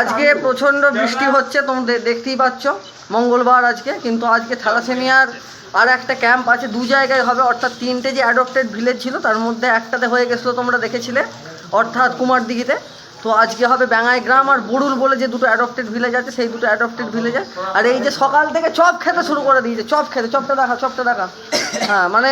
আজকে প্রচণ্ড বৃষ্টি হচ্ছে, তোমরা দেখতেই পাচ্ছ। মঙ্গলবার আজকে, কিন্তু আজকে থ্যালাসেমিয়ার আর একটা ক্যাম্প আছে, দু জায়গায় হবে। অর্থাৎ তিনটে যে অ্যাডপ্টেড ভিলেজ ছিল, তার মধ্যে একটাতে হয়ে গেছিল তোমরা দেখেছিলে, অর্থাৎ কুমারদিঘিতে। তো আজকে হবে ব্যাঙাই গ্রাম আর বড়ুল বলে যে দুটো অ্যাডপ্টেড ভিলেজ আছে, সেই দুটো অ্যাডপ্টেড ভিলেজে আর এই যে সকাল থেকে চপ খেতে শুরু করে দিয়েছে, চপ খেতে, চপটা দেখা চপটা দেখা। হ্যাঁ মানে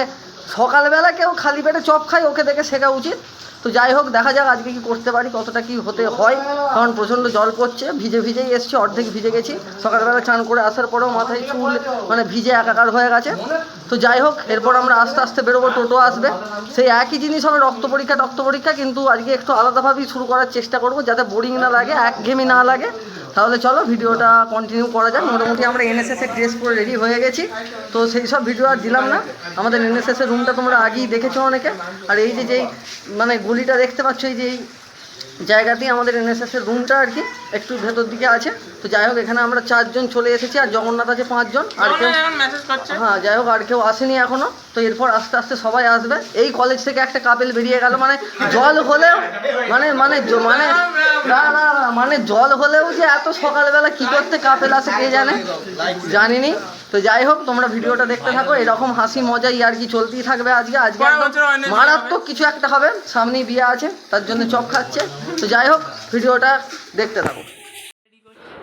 সকালবেলা কেউ খালি পেটে চপ খায়, ওকে দেখে শেখা উচিত। তো যাই হোক, দেখা যাক আজকে কি করতে পারি, কতটা কি হতে হয়। কারণ প্রচণ্ড জল পড়ছে, ভিজে ভিজেই এসছি, অর্ধেক ভিজে গেছি। সকালবেলা চান করে আসার পরেও মাথায় চুল মানে ভিজে একাকার হয়ে গেছে। তো যাই হোক, এরপর আমরা আস্তে আস্তে বেরোবো, টোটো আসবে। সেই একই জিনিস হবে, রক্ত পরীক্ষা রক্ত পরীক্ষা, কিন্তু আজকে একটু আলাদাভাবেই শুরু করার চেষ্টা করব, যাতে বোরিং না লাগে, একঘেয়েমি না লাগে। তাহলে চলো, ভিডিওটা কন্টিনিউ করা যাক। মোটামুটি আমরা এনএসএস এর ড্রেস পরে রেডি হয়ে গেছি। তো সেই সব ভিডিও আর দিলাম না। আমাদের এনএসএস এর রুমটা তোমরা আগেই দেখেছ অনেকে। আর এই যে যেই মানে গলিটা দেখতে পাচ্ছ, এই যে জায়গাতেই আমাদের এনএসএস এর রুমটা আর কি একটু ভেতর দিকে আছে। তো যাই হোক এখানে আমরা চারজন চলে এসেছি আর জগন্নাথ আছে পাঁচজন। আর কেউ হ্যাঁ যাই হোক আর কেউ আসেনি এখনও। তো এরপর আস্তে আস্তে সবাই আসবে। এই কলেজ থেকে একটা কাপেল বেরিয়ে গেল। মানে জল হলেও মানে মানে মানে না না না, মানে জল হলেও যে এত সকালবেলা কি করতে কাপেল আসে কে জানে? জানিনি। তো যাই হোক তোমরা ভিডিওটা দেখতে থাকো এরকম হাসি মজাই আর কি চলতেই থাকবে আজকে। আজকে মারাত্মক কিছু একটা হবে সামনেই বিয়ে আছে তার জন্য চপ খাচ্ছে। তো যাই হোক ভিডিওটা দেখতে থাকো।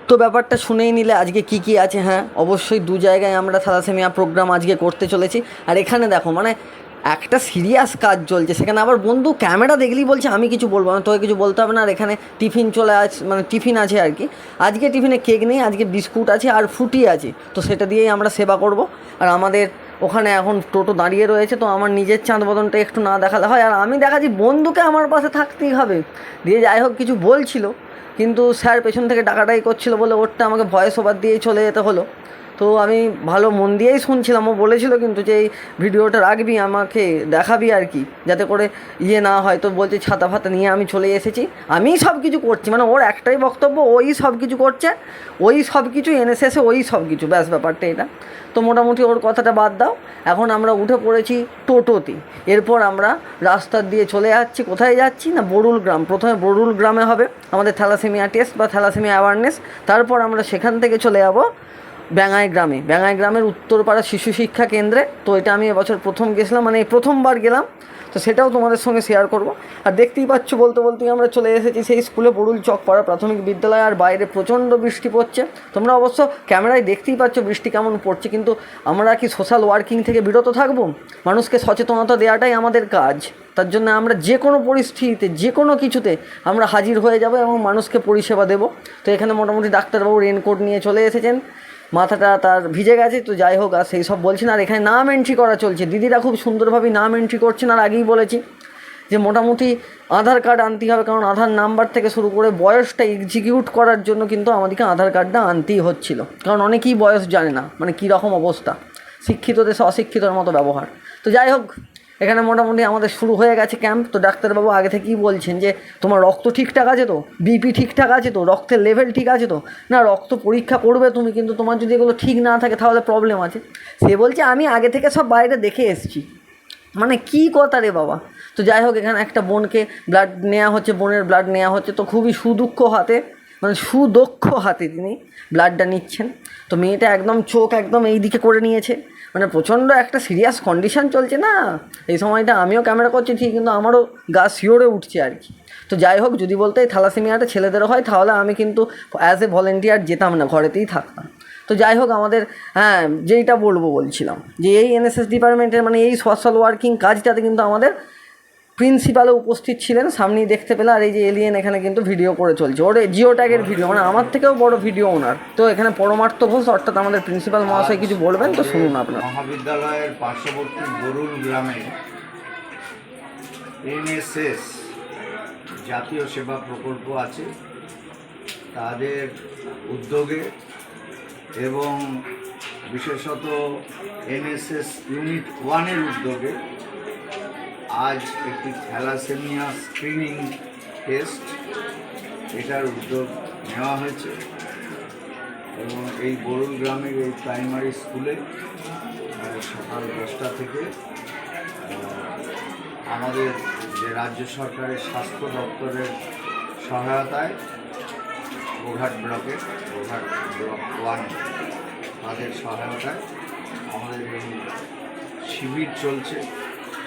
তো ব্যাপারটা শুনেই নিলে আজকে কি কি আছে হ্যাঁ? অবশ্যই দু জায়গায় আমরা থ্যালাসেমিয়া প্রোগ্রাম আজকে করতে চলেছি। আর এখানে দেখো মানে একটা সিরিয়াস কাজ চলছে। সেখানে আবার বন্ধু ক্যামেরা দেখলেই বলছে, আমি কিছু বলব না, তোকে কিছু বলতে হবে না। আর এখানে টিফিন চলে আস মানে টিফিন আছে আর কি। আজকে টিফিনে কেক নেই, আজকে বিস্কুট আছে আর ফুটি আছে। তো সেটা দিয়েই আমরা সেবা করব। আর আমাদের ওখানে এখন টোটো দাঁড়িয়ে রয়েছে, তো আমার নিজের চাঁদ বদনটা একটু না দেখালে হয়। আর আমি দেখাচ্ছি, বন্ধুকে আমার পাশে থাকতেই হবে। দিয়ে যাই হোক, কিছু বলছিল। কিন্তু স্যার পেছন থেকে ডাকাডাকি করছিল বলে ওরটা আমাকে ভয়েস ওভার দিয়েই চলে যেতে হলো। তো আমি ভালো মন দিয়েই শুনছিলাম, ও বলেছিল কিন্তু যে এই ভিডিওটা রাখবি, আমাকে দেখাবি আর কি, যাতে করে ইয়ে না হয়। তো বলছে, ছাতা ফাতা নিয়ে আমি চলে এসেছি, আমিই সব কিছু করছি। মানে ওর একটাই বক্তব্য, ওই সব কিছু করছে, ওই সব কিছু এনএসএসে ওই সব কিছু ব্যাস ব্যাপারটা এটা। তো মোটামুটি ওর কথাটা বাদ দাও। এখন আমরা উঠে পড়েছি টোটোতে। এরপর আমরা রাস্তার দিয়ে চলে যাচ্ছি। কোথায় যাচ্ছি না? বরুল গ্রাম। প্রথমে বরুল গ্রামে হবে। আমাদের থ্যালাসেমিয়া টেস্ট বা থ্যালাসেমিয়া অ্যাওয়ারনেস তারপর আমরা সেখান থেকে চলে যাব ব্যাঙাই গ্রামে। ব্যাঙাই গ্রামের উত্তরপাড়া শিশু শিক্ষা কেন্দ্রে। তো এটা আমি এবছর প্রথম গেছিলাম মানে প্রথমবার গেলাম। তো সেটাও তোমাদের সঙ্গে শেয়ার করব। আর দেখতেই পাচ্ছ, বলতে বলতেই আমরা চলে এসেছি সেই স্কুলে বরুল চকপাড়া প্রাথমিক বিদ্যালয়। আর বাইরে প্রচণ্ড বৃষ্টি পড়ছে। তোমরা অবশ্য ক্যামেরায় দেখতেই পাচ্ছ বৃষ্টি কেমন পড়ছে, কিন্তু আমরা কি সোশ্যাল ওয়ার্কিং থেকে বিরত থাকব? মানুষকে সচেতনতা দেওয়াটাই আমাদের কাজ। তার জন্য আমরা যে কোনো পরিস্থিতিতে, যে কোনো কিছুতে আমরা হাজির হয়ে যাব এবং মানুষকে পরিষেবা দেব। তো এখানে মোটামুটি ডাক্তারবাবু রেনকোট নিয়ে চলে এসেছেন। মাথাটা তার ভিজে গেছে, তো যাই হোক, আর সেই সব বলছি না। আর এখানে নাম এন্ট্রি করা চলছে। দিদিরা খুব সুন্দরভাবে নাম এন্ট্রি করছেন, আর আগেই বলেছি যে মোটামুটি আধার কার্ড আনতেই হবে, কারণ আধার নাম্বার থেকে শুরু করে বয়সটা এক্সিকিউট করার জন্য কিন্তু আমাদেরকে আধার কার্ডটা আনতেই হচ্ছিল। কারণ অনেকেই বয়স জানে না মানে কী রকম অবস্থা। শিক্ষিত দেশে অশিক্ষিতর মতো ব্যবহার। তো যাই হোক এখানে মোটামুটি আমাদের শুরু হয়ে গেছে ক্যাম্প তো ডাক্তারবাবু আগে থেকেই বলছেন যে, তোমার রক্ত ঠিকঠাক আছে তো? বিপি ঠিকঠাক আছে তো? রক্তের লেভেল ঠিক আছে তো? না, রক্ত পরীক্ষা করবে তুমি, কিন্তু তোমার যদি এগুলো ঠিক না থাকে, তাহলে প্রবলেম আছে। সে বলছে, আমি আগে থেকে সব বাইরে দেখে এসেছি। মানে কি কথা রে বাবা? তো যাই হোক, এখানে একটা বোনকে ব্লাড নেওয়া হচ্ছে, বোনের ব্লাড নেওয়া হচ্ছে, তো খুবই সুদুঃখ হাতে মানে সুদক্ষ হাতে তিনি ব্লাডটা নিচ্ছেন। তো মেয়েটা একদম চোখ একদম এই দিকে করে নিয়েছে। মানে প্রচণ্ড একটা সিরিয়াস কন্ডিশান চলছে না? এই সময়টা আমিও ক্যামেরা করছি ঠিক, কিন্তু আমারও গা শিওরে উঠছে আর কি। তো যাই হোক, যদি বলতে এই থ্যালাসেমিয়াটা ছেলেদেরও হয়, তাহলে আমি কিন্তু অ্যাজ এ ভলেন্টিয়ার যেতাম না, ঘরেতেই থাকতাম। তো যাই হোক, আমাদের হ্যাঁ যেইটা বলব বলছিলাম, যে এই এনএসএস ডিপার্টমেন্টের মানে এই সোশ্যাল ওয়ার্কিং কাজটাতে কিন্তু আমাদের প্রিন্সিপালও উপস্থিত ছিলেন, সামনেই দেখতে পেলে আর এই যে এলিয়েন এখানে কিন্তু ভিডিও করে চলছে। ওর জিও ট্যাগের ভিডিও মানে আমার থেকেও বড় ভিডিও ওনার। তো এখানে পরমার্থ ঘোষ, অর্থাৎ আমাদের প্রিন্সিপাল মহাশয় কিছু বলবেন তো শুনুন আপনার। মহাবিদ্যালয়ের পার্শ্ববর্তী গরুর গ্রামে এনএসএস জাতীয় সেবা প্রকল্প আছে। তাদের উদ্যোগে এবং বিশেষত এনএসএস ইউনিট ওয়ানের উদ্যোগে আজ একটি থ্যালাসেমিয়া স্ক্রিনিং টেস্ট এটার উদ্যোগ নেওয়া হয়েছে এবং এই বরুল গ্রামের এই প্রাইমারি স্কুলে সকাল দশটা থেকে আমাদের যে রাজ্য সরকারের স্বাস্থ্য দপ্তরের সহায়তায় গোঘাট ব্লকের গোঘাট ব্লক ওয়ান তাদের সহায়তায় আমাদের এই শিবির চলছে।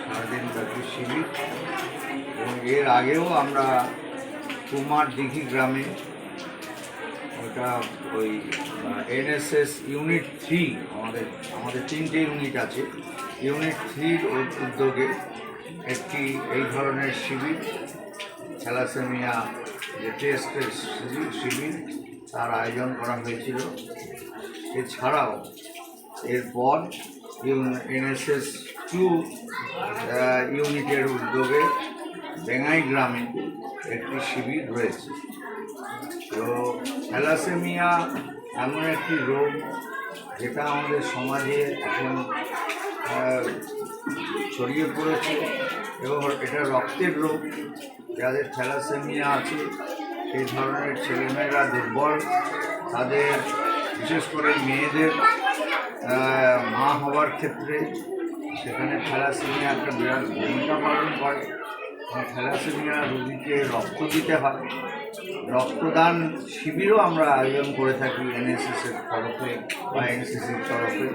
সারাদিন ব্যাপী শিবির এবং এর আগেও আমরা কুমার দিঘি গ্রামে ওটা ওই এনএসএস ইউনিট থ্রি আমাদের আমাদের তিনটে ইউনিট আছে। ইউনিট থ্রির উদ্যোগে একটি এই ধরনের শিবির, থ্যালাসেমিয়া, যে টেস্টের শিবির শিবির তার আয়োজন করা হয়েছিল। এছাড়াও এরপর এনএসএস টু ইউনিটের উদ্যোগে বেঙ্গাই গ্রামে একটি শিবির রয়েছে। তো থ্যালাসেমিয়া এমন একটি রোগ যেটা আমাদের সমাজে এখন ছড়িয়ে পড়েছে এবং এটা রক্তের রোগ। যাদের থ্যালাসেমিয়া আছে এই ধরনের ছেলেমেয়েরা দুর্বল। তাদের, বিশেষ করে মেয়েদের মা হওয়ার ক্ষেত্রে সেখানে থ্যালাসেমিয়া একটা বিরাট ভূমিকা পালন করে থ্যালাসেমিয়া রোগীকে রক্ত দিতে হয়। রক্তদান শিবিরও আমরা আয়োজন করে থাকি এনএসএসের তরফে বা এনসিসির তরফে,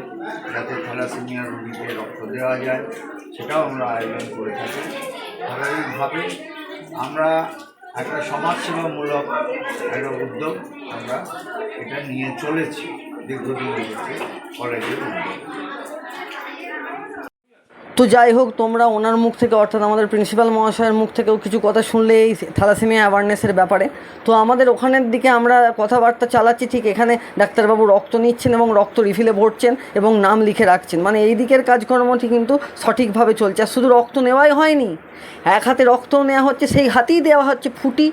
যাতে থ্যালাসেমিয়া রোগীকে রক্ত দেওয়া যায়। সেটাও আমরা আয়োজন করে থাকি। ধারাবাহিকভাবে আমরা একটা সমাজসেবামূলক একটা উদ্যোগ আমরা এটা নিয়ে চলেছি দীর্ঘদিন কলেজের উদ্যোগ। তো যাই হোক, তোমরা ওনার মুখ থেকে, অর্থাৎ আমাদের প্রিন্সিপাল মহাশয়ের মুখ থেকেও কিছু কথা শুনলে এই থ্যালাসেমিয়া অ্যাওয়ারনেসের ব্যাপারে। তো আমাদের ওখানের দিকে আমরা কথাবার্তা চালাচ্ছি, ঠিক এখানে ডাক্তারবাবু রক্ত নিচ্ছেন এবং রক্ত রিফিলে ভরছেন এবং নাম লিখে রাখছেন। মানে এই দিকের কাজকর্মটি কিন্তু সঠিকভাবে চলছে। আর শুধু রক্ত নেওয়াই হয়নি, এক হাতে রক্তও নেওয়া হচ্ছে, সেই হাতেই দেওয়া হচ্ছে ফুটি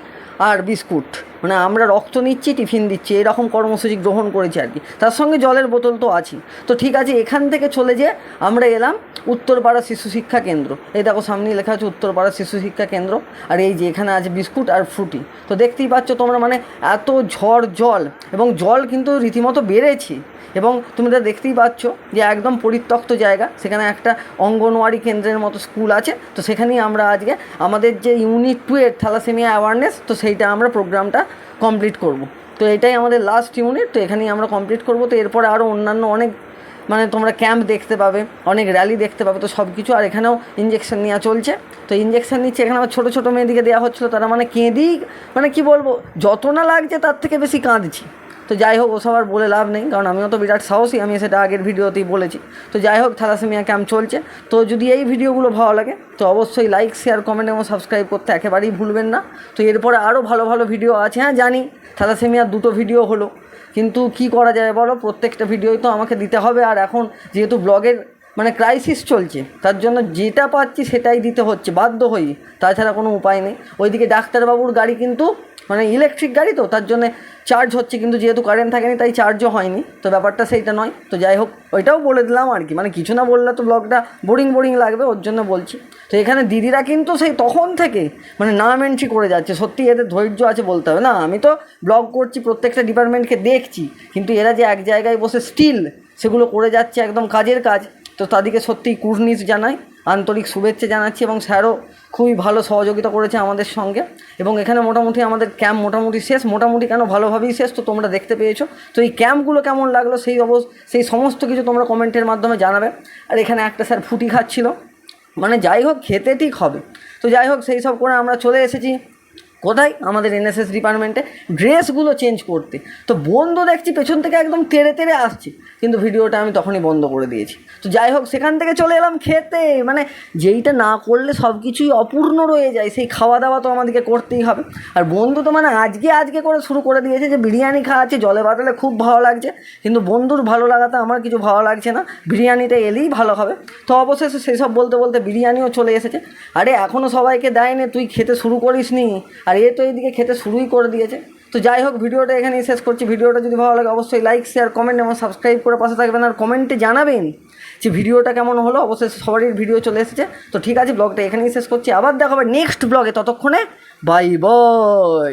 আর বিস্কুট। মানে আমরা রক্ত নিচ্ছি, টিফিন দিচ্ছি, এরকম কর্মসূচি গ্রহণ করেছি আর কি। তার সঙ্গে জলের বোতল তো আছেই। তো ঠিক আছে, এখান থেকে চলে যে আমরা এলাম উত্তরপাড়া শিশু শিক্ষা কেন্দ্র। এই দেখো সামনেই লেখা আছে উত্তরপাড়া শিশু শিক্ষা কেন্দ্র। আর এই যে এখানে আছে বিস্কুট আর ফ্রুটি তো দেখতেই পাচ্ছ তোমরা মানে এত ঝড় জল এবং জল কিন্তু রীতিমতো বেড়েছে। এবং তুমি তো দেখতেই পাচ্ছ যে একদম পরিত্যক্ত জায়গা। সেখানে একটা অঙ্গনওয়াড়ি কেন্দ্রের মতো স্কুল আছে। তো সেখানেই আমরা আজকে আমাদের যে ইউনিট টু এর থ্যালাসেমিয়া অ্যাওয়ারনেস তো সেইটা আমরা প্রোগ্রামটা কমপ্লিট করব। তো এটাই আমাদের লাস্ট ইউনিট তো এখানেই আমরা কমপ্লিট করব। তো এরপরে আরও অন্যান্য অনেক মানে তোমরা ক্যাম্প দেখতে পাবে, অনেক র্যালি দেখতে পাবে, তো সব কিছু আর এখানেও ইঞ্জেকশন নেওয়া চলছে। তো ইঞ্জেকশন নিচ্ছে, এখানে আমার ছোটো ছোটো মেয়েদিকে দেওয়া হচ্ছিল, তারা মানে কেঁদেই মানে কি বলব, যত না লাগছে তার থেকে বেশি কাঁদছি। তো যাই হোক ওসব আর বলে লাভ নেই, কারণ আমিও তো বিরাট সাহসী আমি সেটা আগের ভিডিওতেই বলেছি। তো যাই হোক থ্যালাসেমিয়া ক্যাম্প চলছে। তো যদি এই ভিডিওগুলো ভালো লাগে, তো অবশ্যই লাইক শেয়ার কমেন্ট এবং সাবস্ক্রাইব করতে একেবারেই ভুলবেন না। তো এরপরে আরও ভালো ভালো ভিডিও আছে হ্যাঁ জানি থ্যালাসেমিয়ার দুটো ভিডিও হলো। কিন্তু কি করা যায় বলো? প্রত্যেকটা ভিডিওই তো আমাকে দিতে হবে। আর এখন যেহেতু ব্লগের মানে ক্রাইসিস চলছে, তার জন্য যেটা পাচ্ছি সেটাই দিতে হচ্ছে, বাধ্য হই। তাছাড়া কোনো উপায় নেই। ওইদিকে ডাক্তারবাবুর গাড়ি কিন্তু মানে ইলেকট্রিক গাড়ি তো, তার জন্য চার্জ হচ্ছে, কিন্তু যেহেতু কারেন্ট থাকেনি, তাই চার্জও হয়নি। তো ব্যাপারটা সেইটা নয়। তো যাই হোক, ওইটাও বলে দিলাম আর কি। মানে কিছু না বললে তো ব্লগটা বোরিং বোরিং লাগবে, ওর জন্য বলছি। তো এখানে দিদিরা কিন্তু সেই তখন থেকে মানে নাম এন্ট্রি করে যাচ্ছে। সত্যি এদের ধৈর্য আছে বলতে হবে। না, আমি তো ব্লগ করছি, প্রত্যেকটা ডিপার্টমেন্টকে দেখছি, কিন্তু এরা যে এক জায়গায় বসে স্টিল সেগুলো করে যাচ্ছে একদম কাজের কাজ, তো তাদেরকে সত্যিই কুর্নিশ জানাই। আন্তরিক শুভেচ্ছা জানাচ্ছি এবং স্যারও খুবই ভালো সহযোগিতা করেছে আমাদের সঙ্গে। এবং এখানে মোটামুটি আমাদের ক্যাম্প মোটামুটি শেষ, মোটামুটি কেন ভালোভাবেই শেষ তো তোমরা দেখতে পেয়েছ। তো এই ক্যাম্পগুলো কেমন লাগল সেই অবস, সেই সমস্ত কিছু তোমরা কমেন্টের মাধ্যমে জানাবে। আর এখানে একটা স্যার ফুটি খাচ্ছিলো। মানে যাই হোক, খেতে ঠিক হবে। তো যাই হোক, সেই সব করে আমরা চলে এসেছি। কোথায়? আমাদের এনএসএস ডিপার্টমেন্টে ড্রেসগুলো চেঞ্জ করতে। তো বন্ধু দেখছি, পেছন থেকে একদম তেড়ে তেড়ে আসছে। কিন্তু ভিডিওটা আমি তখনই বন্ধ করে দিয়েছি। তো যাই হোক, সেখান থেকে চলে এলাম খেতে। মানে যেইটা না করলে সব কিছুই অপূর্ণ রয়ে যায়। সেই খাওয়া দাওয়া তো আমাদেরকে করতেই হবে। আর বন্ধু তো মানে আজকে আজকে করে শুরু করে দিয়েছে যে বিরিয়ানি খাওয়াচ্ছে, জলে বাদলে খুব ভালো লাগছে। কিন্তু বন্ধুর ভালো লাগাতে আমার কিছু ভালো লাগছে না। বিরিয়ানিটা এলেই ভালো হবে। তো অবশেষে সেসব বলতে বলতে বিরিয়ানিও চলে এসেছে। আরে এখনও সবাইকে দেয়নি, তুই খেতে শুরু করিস নি আর এ তো এইদিকে খেতে শুরুই করে দিয়েছে। তো যাই হোক, ভিডিওটা এখানেই শেষ করছি। ভিডিওটা যদি ভালো লাগে, অবশ্যই লাইক শেয়ার কমেন্ট এবং সাবস্ক্রাইব করে পাশে থাকবেন আর কমেন্টে জানাবেন যে ভিডিওটা কেমন হলো। অবশ্যই সবারই ভিডিও চলে এসেছে। তো ঠিক আছে, ব্লগটা এখানেই শেষ করছি। আবার দেখাবে নেক্সট ব্লগে। ততক্ষণে বাই বাই